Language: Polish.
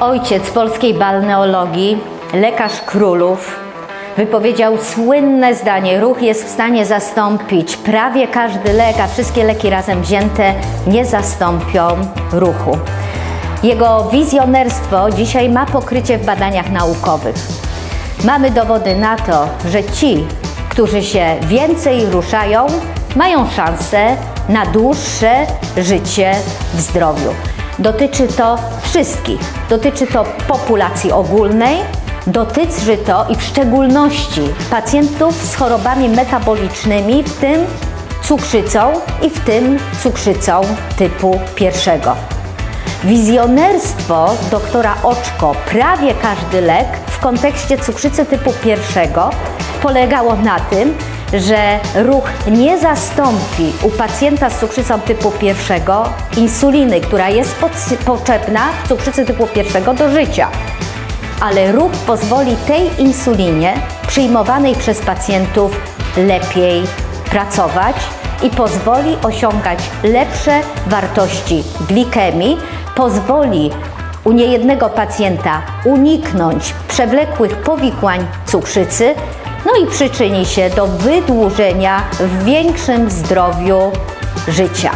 ojciec polskiej balneologii, lekarz królów, wypowiedział słynne zdanie: Ruch jest w stanie zastąpić prawie każdy lek, a wszystkie leki razem wzięte nie zastąpią ruchu. Jego wizjonerstwo dzisiaj ma pokrycie w badaniach naukowych. Mamy dowody na to, że ci, którzy się więcej ruszają, mają szansę na dłuższe życie w zdrowiu. Dotyczy to wszystkich. Dotyczy to populacji ogólnej, dotyczy to i w szczególności pacjentów z chorobami metabolicznymi, w tym cukrzycą i w tym cukrzycą typu pierwszego. Wizjonerstwo doktora Oczko, prawie każdy lek w kontekście cukrzycy typu pierwszego polegało na tym, że ruch nie zastąpi u pacjenta z cukrzycą typu pierwszego insuliny, która jest potrzebna w cukrzycy typu pierwszego do życia. Ale ruch pozwoli tej insulinie przyjmowanej przez pacjentów lepiej pracować i pozwoli osiągać lepsze wartości glikemii, pozwoli u niejednego pacjenta uniknąć przewlekłych powikłań cukrzycy, no i przyczyni się do wydłużenia w większym zdrowiu życia.